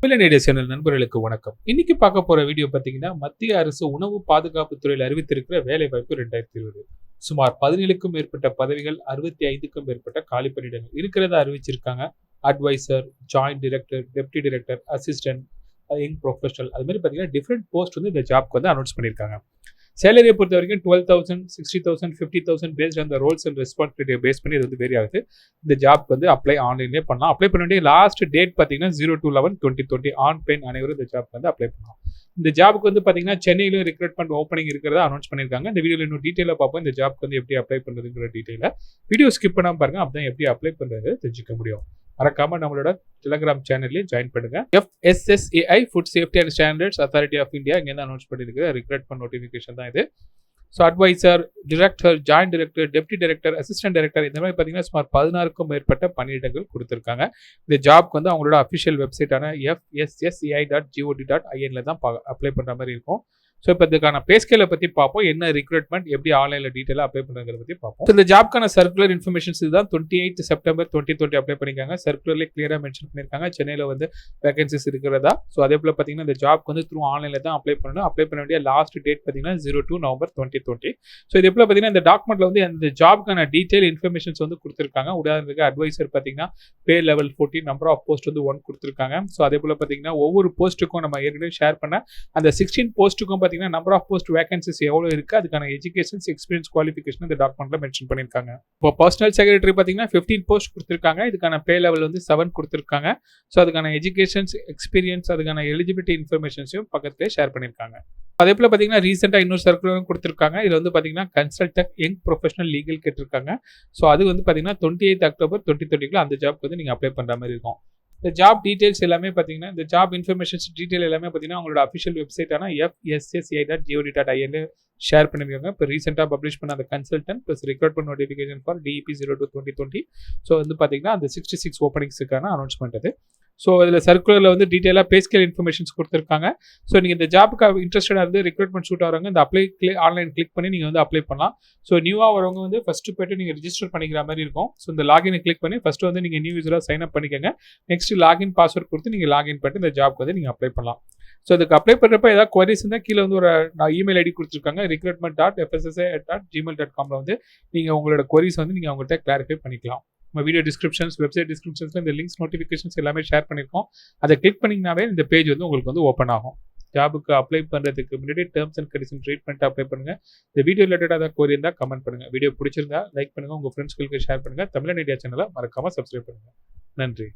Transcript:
மில்லனேடியா channel நண்பர்களுக்கு வணக்கம். இன்னைக்கு பார்க்க போற வீடியோ பார்த்தீங்கன்னா மத்திய அரசு உணவு பாதுகாப்பு துறையில் அறிவித்திருக்கிற வேலை வாய்ப்பு ரெண்டாயிரத்தி இருபது. சுமார் பதினேழுக்கும் மேற்பட்ட பதவிகள் அறுபத்தி ஐந்துக்கும் மேற்பட்ட காலி பணியிடங்கள் இருக்கிறத அறிவிச்சிருக்காங்க. Advisor joint director deputy director assistant young professional அது மாதிரி பார்த்தீங்கன்னா டிஃப்ரெண்ட் போஸ்ட் வந்து இந்த ஜாப்க்கு வந்து அனௌன்ஸ் பண்ணியிருக்காங்க. சேலரியை பொறுத்த வரைக்கும் twelve thousand sixty thousand fifty thousand based அந்த ரோல்ஸ் அண்ட் ரெஸ்பான்சிபிலிட்டியை பேஸ் பண்ணி இது வந்து வேரி ஆகுது. இந்த ஜாப்க்கு வந்து அப்ளை ஆன்லைன்லேயே பண்ணலாம். அப்ளை பண்ண வேண்டிய லாஸ்ட் டேட் பார்த்தீங்கன்னா zero two eleven twenty twenty on பெயின் அனைவரும் இந்த ஜாப்க்கு வந்து அப்ளை பண்ணலாம். இந்த ஜாப்க்கு வந்து பார்த்தீங்கன்னா சென்னையிலும் ரெக்ரூட்மெண்ட் ஓப்பனிங் இருக்கிறதா அனௌன்ஸ் பண்ணியிருக்காங்க. இந்த வீடியோவில் இன்னும் டீட்டெயிலாக பார்ப்போம். இந்த ஜாப்க்கு வந்து எப்படி அப்ளை பண்ணுறதுங்கிற டீட்டெயிலில் வீடியோ ஸ்கிப் பண்ணாமல் பாருங்க அப்பதான் எப்படி அப்ளை பண்ணுறது தெரிஞ்சுக்க முடியும். மறக்காம நம்மளோட டெலிகிராம் சேனல்லையும் ஜாயின் பண்ணுங்க. FSSAI food safety and standards authority of India இங்கே அனௌன்ஸ் பண்ணியிருக்கிற ரெக்ரூட்மெண்ட் நோட்டிஃபிகேஷன் தான் இது. So advisor director joint director deputy director assistant director இந்த மாதிரி பார்த்தீங்கன்னா சுமார் பதினாறுக்கும் மேற்பட்ட பணியிடங்கள் கொடுத்துருக்காங்க. இந்த ஜாப்க்கு வந்து அவங்களோட அஃபிஷியல் வெப்சைட்டான எஃப்எஸ்எஸ்இஐ டாட் ஜிஓடி டாட் ஐஎன்ல தான் அப்ளை பண்ணுற மாதிரி இருக்கும். ஸோ இப்போ இதுக்கான பேஸ்கேலை பற்றி பார்ப்போம். என்ன ரிக்ரூட்மெண்ட் எப்படி ஆன்லைனில் டீட்டெயிலாக அப்ளை பண்ணுறதை பற்றி பார்ப்போம். இந்த ஜாப்க்கான சர்க்குலர் இன்ஃபர்மேஷன்ஸ் இதுதான். Twenty eight September twenty twenty apply பண்ணியிருக்காங்க சர்க்குலர்லேயே கிளியராக மென்ஷன் பண்ணியிருக்காங்க. சென்னையில் வந்து வேகன்சிஸ் இருக்கிறதா? ஸோ அதே போல் பார்த்தீங்கன்னா இந்த ஜாப்க்கு வந்து த்ரூ ஆன்லைனில் தான் அப்ளை பண்ணணும். அப்ளை பண்ண வேண்டிய லாஸ்ட் டேட் பார்த்தீங்கன்னா zero two November twenty twenty so இதே போல் பார்த்தீங்கன்னா இந்த டாக்குமெண்ட்டில் வந்து அந்த ஜாப்க்கான டீட்டெயில் இன்ஃபர்மேஷன்ஸ் வந்து கொடுத்துருக்காங்க. உதாரணத்துக்கு அட்வைசர் பார்த்தீங்கன்னா pay level fourteen number of post வந்து ஒன் கொடுத்துருக்காங்க. ஸோ அதே போல் பார்த்தீங்கன்னா ஒவ்வொரு போஸ்ட்டுக்கும் நம்ம ஏற்கனவே ஷேர் பண்ண அந்த சிக்ஸ்டீன் போஸ்ட்டுக்கும் பார்த்தீங்கன்னா நம்பர் ஆஃப் போஸ்ட் வேகன்சிஸ் எவ்வளோ இருக்குது அதுக்கான எஜுகேஷன்ஸ் எக்ஸ்பீரியன்ஸ் குவாலிஃபிகேஷன் இந்த டாக்குமெண்ட்டில் மென்ஷன் பண்ணியிருக்காங்க. இப்போ பர்சனல் செக்ரட்டரி பார்த்தீங்கன்னா ஃபிஃப்டீன் போஸ்ட் கொடுத்துருக்காங்க. இதுக்கான பே லெவல் வந்து செவன் கொடுத்துருக்காங்க. ஸோ அதுக்கான எஜுகேஷன்ஸ் எக்ஸ்பீரியன்ஸ் அதுக்கான எலிஜிபிலிட்டி இன்ஃபர்மேஷன்ஸையும் பக்கத்துலேயே ஷேர் பண்ணியிருக்காங்க. அதே போல் பார்த்தீங்கன்னா ரீசெண்டாக இன்னொரு சர்க்குலரும் கொடுத்துருக்காங்க. இதில் வந்து பார்த்தீங்கன்னா கன்சல்டன்ட் யங் ப்ரொஃபஷனல் லீகல் கேட்டிருக்காங்க. ஸோ அது வந்து பார்த்தீங்கன்னா டுவெண்ட்டி எயிட் அக்டோபர் டுவெண்ட்டி டுவெண்ட்டிக்குள்ள அந்த ஜாப்க்கு வந்து நீங்கள் அப்ளை பண்ணுற மாதிரி இருக்கும். இந்த ஜாப் டீட்டெயில்ஸ் எல்லாமே பார்த்தீங்கன்னா இந்த ஜாப் இன்ஃபர்மேஷன்ஸ் டீட்டெயில் எல்லாமே பார்த்தீங்கன்னா உங்களோட அஃபிஷியல் வெப்சைட்டான எஃப்எஸ்எஸ்ஐ டாட் ஜிஓடி டாட் ஐஎன்ல ஷேர் பண்ணியிருக்காங்க. இப்போ ரீசெண்டாக பப்ளிஷ் பண்ண அந்த consultant plus recruitment notification for DEP zero two twenty twenty so வந்து பார்த்தீங்கன்னா அந்த சிக்ஸ்டி சிக்ஸ் ஓப்பனிங்ஸுக்கான அனௌன்ஸ்மெண்ட் அது. ஸோ இதில் சர்க்குலரில் வந்து டீட்டெயிலாக பேஸ்கேல் இன்ஃபர்மேஷன்ஸ் கொடுத்துருக்காங்க. ஸோ நீங்கள் இந்த ஜாப்புக்கு இன்ட்ரெஸ்டடாக இருந்து ரெக்ரூட்மெண்ட் ஷூட் ஆகிறவங்க இந்த அப்ளை ஆன்லைன் கிளிக் பண்ணி நீங்கள் வந்து அப்ளை பண்ணலாம். ஸோ நியூவாக வரவங்க வந்து ஃபஸ்ட்டு போய்ட்டு நீங்கள் ரிஜிஸ்டர் பண்ணிக்கிற மாதிரி இருக்கும். ஸோ இந்த லாகினை கிளிக் பண்ணி ஃபஸ்ட்டு வந்து நீங்கள் நியூ யூஸராக சைன் அப் பண்ணிக்கோங்க. நெக்ஸ்ட் லாகின் பாஸ்வேர்ட் கொடுத்து நீங்கள் லாகின் பண்ணிட்டு இந்த ஜாப்க்கு வந்து நீங்கள் அப்ளை பண்ணலாம். ஸோ அதுக்கு அப்ளை பண்ணுறப்ப ஏதாவது குவரிஸ் இருந்தால் கீழே வந்து ஒரு இமெயில் ஐடி கொடுத்துருக்காங்க. Recruitment dot FSSA dot Gmail dot காமில் வந்து நீங்கள் உங்களோட குவரிஸ் வந்து நீங்கள் அவங்கள்ட்ட கிளாரிஃபை பண்ணிக்கலாம். நம்ம வீடியோ டிஸ்கிரிப்ஷன்ஸ் வெப்சைட் டிஸ்கிரிப்ஷன்ஸில் இந்த லிங்க்ஸ் நோட்டிஃபிகேஷன்ஸ் எல்லாமே ஷேர் பண்ணியிருக்கோம் அதை கிளிக் பண்ணிங்கனாவே இந்த பேஜ் வந்து உங்களுக்கு வந்து ஓப்பன் ஆகும். ஜாபுக்கு அப்ளை பண்ணுறதுக்கு முன்னாடி டேர்ம்ஸ் அண்ட் கண்டிஷன் ரீட் பண்ணிட்டு அப்ளை பண்ணுங்கள் இந்த வீடியோ ரிலேட்டடாக ஏதாவது கோரி இருந்தால் கமெண்ட் பண்ணுங்க. வீடியோ பிடிச்சிருந்தா லைக் பண்ணுங்கள் உங்கள் ஃப்ரெண்ட்ஸ்களுக்கு ஷேர் பண்ணுங்கள் தமிழ் இந்தியா சேனலை மறக்காமல் சப்ஸ்கிரைப் பண்ணுங்கள் நன்றி.